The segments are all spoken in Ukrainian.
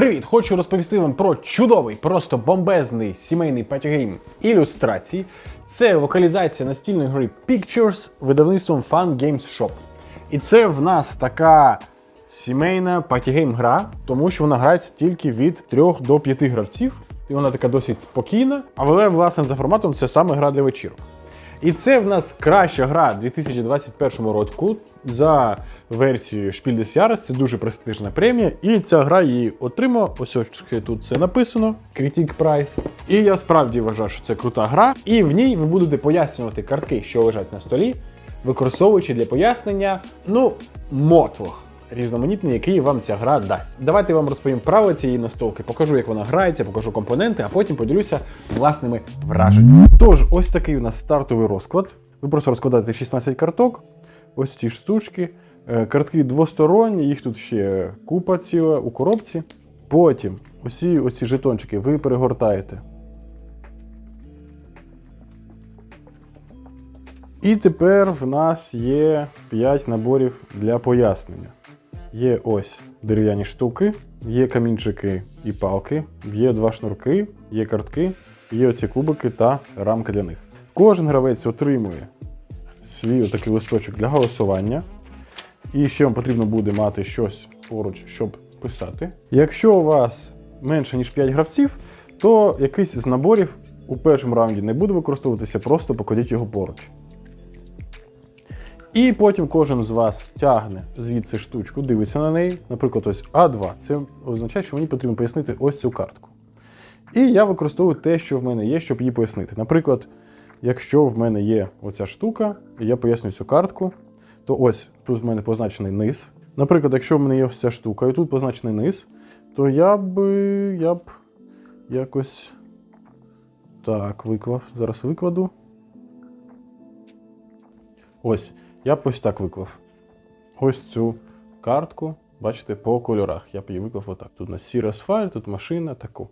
Привіт! Хочу розповісти вам про чудовий, просто бомбезний сімейний патігейм ілюстрацій. Це локалізація настільної гри Pictures видавництвом Fun Games Shop. І це в нас така сімейна патігейм гра, тому що вона грається тільки від 3 до 5 гравців. І вона така досить спокійна, але власне за форматом це саме гра для вечірок. І це в нас краща гра 2021 року за версією Spiel des Jahres. Це дуже престижна премія. І ця гра її отримала. Ось ось тут це написано. Critic Prize. І я справді вважаю, що це крута гра. І в ній ви будете пояснювати картки, що лежать на столі, використовуючи для пояснення, ну, мотлох різноманітний, який вам ця гра дасть. Давайте я вам розповім правила цієї настолки, покажу, як вона грається, покажу компоненти, а потім поділюся власними враженнями. Тож, ось такий у нас стартовий розклад. Ви просто розкладаєте 16 карток, ось ці штучки. Е, Картки двосторонні, їх тут ще купа ціла у коробці. Потім усі оці жетончики ви перегортаєте. І тепер в нас є 5 наборів для пояснення. Є ось дерев'яні штуки, є камінчики і палки, є два шнурки, є картки, є оці кубики та рамка для них. Кожен гравець отримує свій отакий листочок для голосування. І ще вам потрібно буде мати щось поруч, щоб писати. Якщо у вас менше ніж 5 гравців, то якийсь з наборів у першому раунді не буде використовуватися, просто покладіть його поруч. І потім кожен з вас тягне звідси штучку, дивиться на неї. Наприклад, ось А2. Це означає, що мені потрібно пояснити ось цю картку. І я використовую те, що в мене є, щоб її пояснити. Наприклад, якщо в мене є оця штука, і я пояснюю цю картку, то ось тут в мене позначений низ. Наприклад, якщо в мене є ось штука, і тут позначений низ, то я б я б якось так виклав. Зараз викладу. Ось. Я б ось так виклав. Ось цю картку, бачите, по кольорах. Я б її виклав отак. Тут у нас сірий асфальт, тут машина, таку.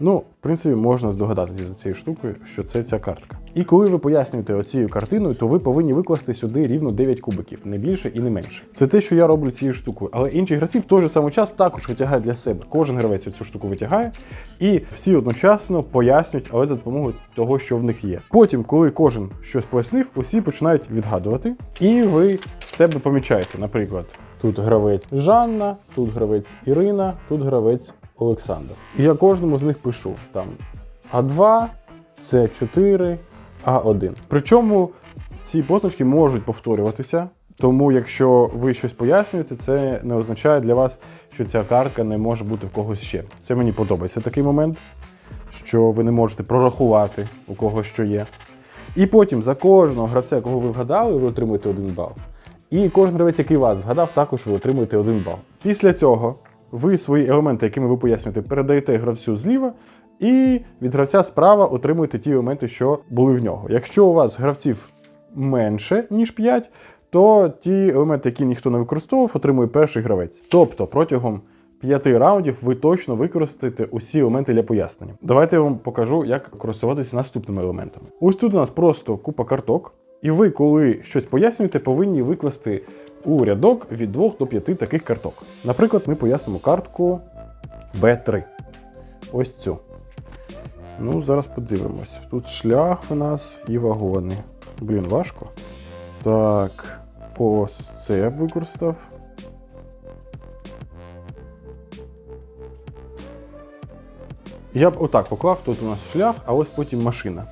Ну, в принципі, можна здогадатися за цією штукою, що це ця картка. І коли ви пояснюєте оцією картиною, то ви повинні викласти сюди рівно 9 кубиків, не більше і не менше. Це те, що я роблю цією штукою. Але інші гравці в той же самий час також витягають для себе. Кожен гравець цю штуку витягає, і всі одночасно пояснюють, але за допомогою того, що в них є. Потім, коли кожен щось пояснив, усі починають відгадувати, і ви в себе помічаєте, наприклад. Тут гравець Жанна, тут гравець Ірина, тут гравець Олександр. І я кожному з них пишу там А2, С4, А1. Причому ці позначки можуть повторюватися. Тому, якщо ви щось пояснюєте, це не означає для вас, що ця картка не може бути в когось ще. Це мені подобається такий момент, що ви не можете прорахувати у кого що є. І потім за кожного гравця, кого ви вгадали, ви отримуєте один бал. І кожен гравець, який вас вгадав, також ви отримуєте один бал. Після цього ви свої елементи, якими ви пояснюєте, передаєте гравцю зліва, і від гравця справа отримуєте ті елементи, що були в нього. Якщо у вас гравців менше, ніж 5, то ті елементи, які ніхто не використовував, отримує перший гравець. Тобто протягом п'яти раундів ви точно використаєте усі елементи для пояснення. Давайте я вам покажу, як користуватися наступними елементами. Ось тут у нас просто купа карток, і ви, коли щось пояснюєте, повинні викласти у рядок від 2 до 5 таких карток. Наприклад, ми пояснимо картку B3. Ось цю. Ну, зараз подивимось. Тут шлях у нас і вагони. Блін, важко. Так, ось це я б використав. Я б отак поклав, тут у нас шлях, а ось потім машина.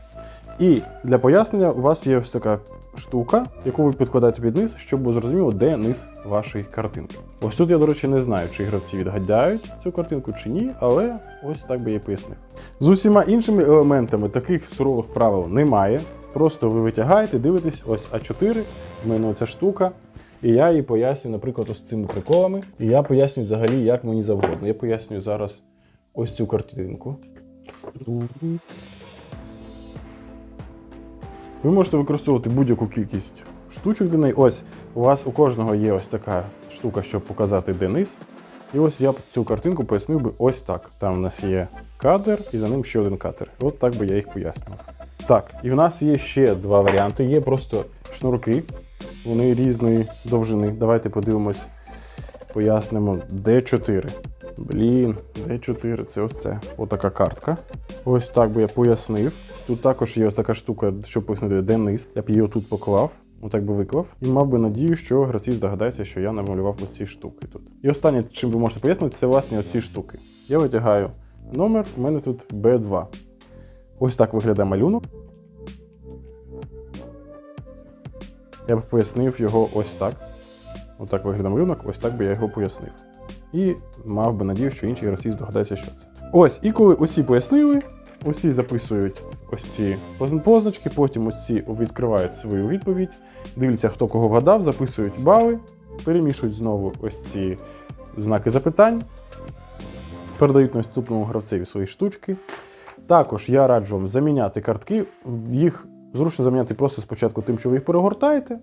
І для пояснення у вас є ось така штука, яку ви підкладаєте під низ, щоб зрозуміло, де низ вашої картинки. Ось тут я, до речі, не знаю, чи гравці відгадають цю картинку чи ні, але ось так би я пояснив. З усіма іншими елементами таких сурових правил немає. Просто ви витягаєте, дивитесь, ось А4, в мене оця штука. І я її пояснюю, наприклад, ось цими приколами. І я пояснюю взагалі, як мені завгодно. Я пояснюю зараз ось цю картинку. Ви можете використовувати будь-яку кількість штучок для неї. Ось у вас у кожного є ось така штука, щоб показати де низ. І ось я б цю картинку пояснив би ось так. Там у нас є кадр, і за ним ще один кадр. От так би я їх пояснював. Так, і в нас є ще два варіанти. Є просто шнурки, вони різної довжини. Давайте подивимось, пояснимо D4. Блін, D4, це ось це. Отака картка. Ось так би я пояснив. Тут також є ось така штука, щоб пояснити, де низ. Я б її отут поклав, отак би виклав. І мав би надію, що гравці здогадаються, що я намалював оці штуки тут. І останнє, чим ви можете пояснити, це власне оці штуки. Я витягаю номер, у мене тут B2. Ось так виглядає малюнок. Я б пояснив його ось так. Отак виглядає малюнок, ось так би я його пояснив. І мав би надію, що інші гравці здогадаються, що це. Ось, і коли усі пояснили, усі записують ось ці позначки, потім усі відкривають свою відповідь, дивляться, хто кого вгадав, записують бали, перемішують знову ось ці знаки запитань, передають наступному гравцеві свої штучки. Також я раджу вам заміняти картки. Їх зручно заміняти просто спочатку тим, що ви їх перегортаєте,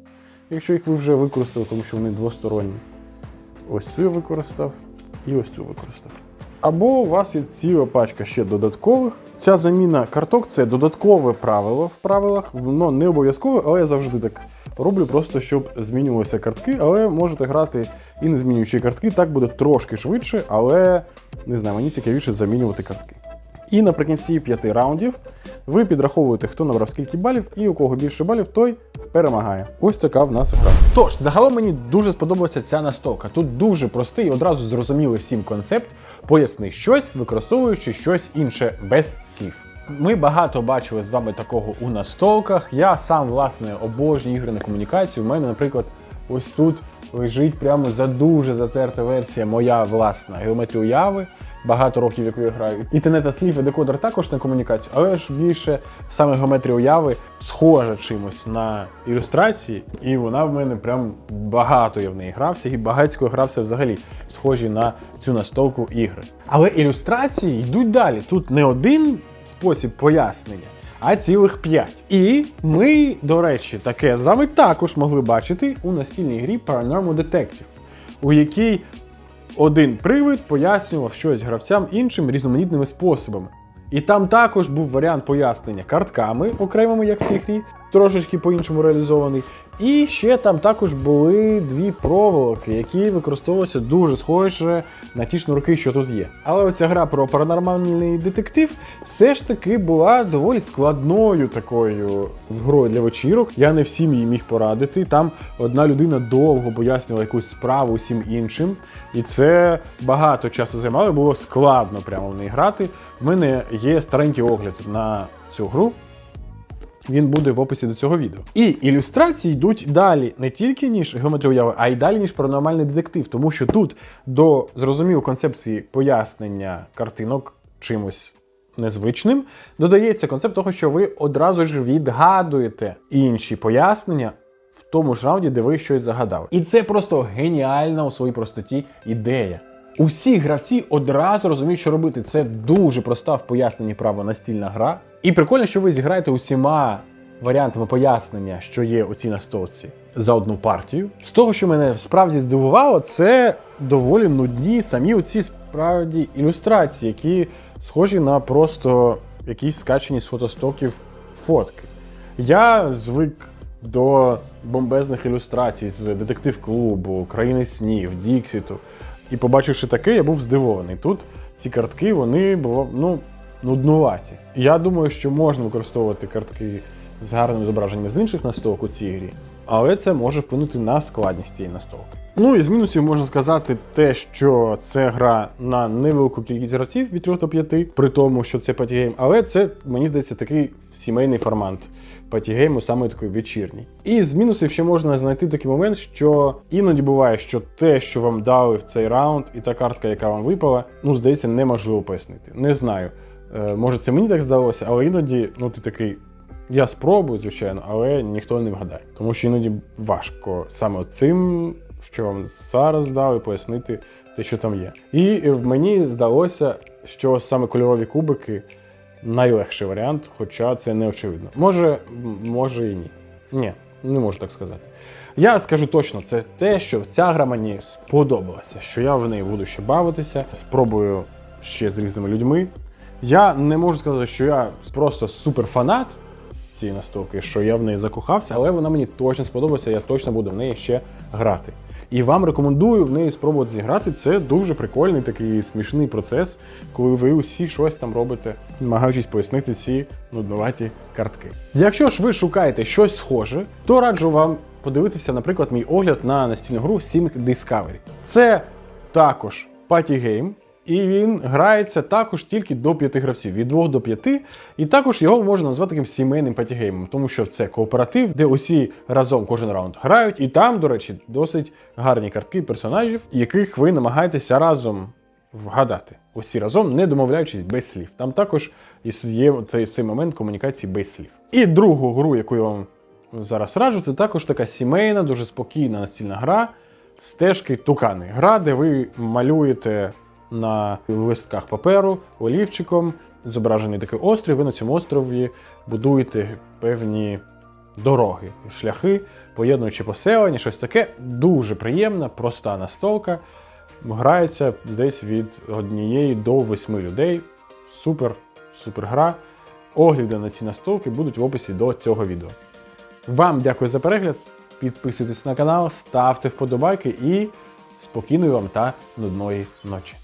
якщо їх ви вже використали, тому що вони двосторонні. Ось цю я використав і ось цю використав. Або у вас є ціла пачка ще додаткових. Ця заміна карток це додаткове правило в правилах. Воно не обов'язкове, але я завжди так роблю, просто щоб змінювалися картки. Але можете грати і не змінюючи картки. Так буде трошки швидше, але не знаю, мені цікавіше замінювати картки. І наприкінці п'яти раундів ви підраховуєте, хто набрав скільки балів, і у кого більше балів, той перемагає. Ось така в нас гра. Тож, загалом мені дуже сподобалася ця настолка. Тут дуже простий, одразу зрозумілий всім концепт. Поясни щось, використовуючи щось інше без слів. Ми багато бачили з вами такого у настолках. Я сам, власне, обожнюю ігри на комунікацію. У мене, наприклад, ось тут лежить прямо за дуже затерта версія моя власна геометрія уяви. Багато років, яку я граю. І тенета слів і декодер також на комунікацію, але ж більше саме геометрія уяви схожа чимось на ілюстрації, і вона в мене прям багато я в неї грався, і багатько грався взагалі схожі на цю настолку ігри. Але ілюстрації йдуть далі. Тут не один спосіб пояснення, а цілих п'ять. І ми, до речі, таке з вами також могли бачити у настільній грі Paranormal Detective, у якій один привид пояснював щось гравцям іншим різноманітними способами. І там також був варіант пояснення картками окремими, як в цій грі, трошечки по-іншому реалізований. І ще там також були дві проволоки, які використовувалися дуже схоже на ті шнурки, що тут є. Але оця гра про паранормальний детектив все ж таки була доволі складною такою грою для вечірок. Я не всім її міг порадити. Там одна людина довго пояснювала якусь справу всім іншим, і це багато часу займало. Було складно прямо в неї грати. В мене є старенький огляд на цю гру. Він буде в описі до цього відео. І ілюстрації йдуть далі не тільки ніж геометрія уяви, а й далі, ніж паранормальний детектив. Тому що тут до зрозумілої концепції пояснення картинок чимось незвичним додається концепт того, що ви одразу ж відгадуєте інші пояснення в тому ж раунді, де ви щось загадали. І це просто геніальна у своїй простоті ідея. Усі гравці одразу розуміють, що робити. Це дуже проста в поясненні права настільна гра. І прикольно, що ви зіграєте усіма варіантами пояснення, що є у цій настолці, за одну партію. З того, що мене справді здивувало, це доволі нудні самі оці справді ілюстрації, які схожі на просто якісь скачені з фотостоків фотки. Я звик до бомбезних ілюстрацій з детектив-клубу, країни снів, Діксіту. І побачивши таке, я був здивований. Тут ці картки вони було ну, нуднуваті. Я думаю, що можна використовувати картки з гарним зображенням з інших настолок у цій грі, але це може вплинути на складність цієї настолки. Ну і з мінусів можна сказати те, що це гра на невелику кількість гравців від 3 до 5, при тому, що це патігейм, але це, мені здається, такий сімейний формат патігейму, саме такий вечірній. І з мінусів ще можна знайти такий момент, що іноді буває, що те, що вам дали в цей раунд, і та картка, яка вам випала, ну, здається, неможливо пояснити. Не знаю. Е, може, це мені так здалося, але іноді, ну, ти такий. Я спробую, звичайно, але ніхто не вгадає. Тому що іноді важко саме цим, що вам зараз дали, пояснити те, що там є. І мені здалося, що саме кольорові кубики найлегший варіант, хоча це не очевидно. Може, може і ні. Ні, не можу так сказати. Я скажу точно, це те, що ця гра мені сподобалася, що я в неї буду ще бавитися, спробую ще з різними людьми. Я не можу сказати, що я просто суперфанат цієї настолки, що я в неї закохався, але вона мені точно сподобається, я точно буду в неї ще грати. І вам рекомендую в неї спробувати зіграти. Це дуже прикольний такий смішний процес, коли ви усі щось там робите, намагаючись пояснити ці нудноваті картки. Якщо ж ви шукаєте щось схоже, то раджу вам подивитися, наприклад, мій огляд на настільну гру Sync Discovery. Це також паті-гейм, і він грається також тільки до п'яти гравців, від двох до п'яти. І також його можна назвати таким сімейним патігеймом, тому що це кооператив, де усі разом кожен раунд грають. І там, до речі, досить гарні картки персонажів, яких ви намагаєтеся разом вгадати. Усі разом, не домовляючись без слів. Там також є цей, момент комунікації без слів. І другу гру, яку я вам зараз раджу, це також така сімейна, дуже спокійна настільна гра. Стежки Тукани. Гра, де ви малюєте на листках паперу олівчиком, зображений такий острів, ви на цьому острові будуєте певні дороги, шляхи, поєднуючи поселення, щось таке. Дуже приємна, проста настолка. Грається десь від однієї до восьми людей. Супер, супер гра. Огляди на ці настолки будуть в описі до цього відео. Вам дякую за перегляд. Підписуйтесь на канал, ставте вподобайки і спокійної вам та нудної ночі.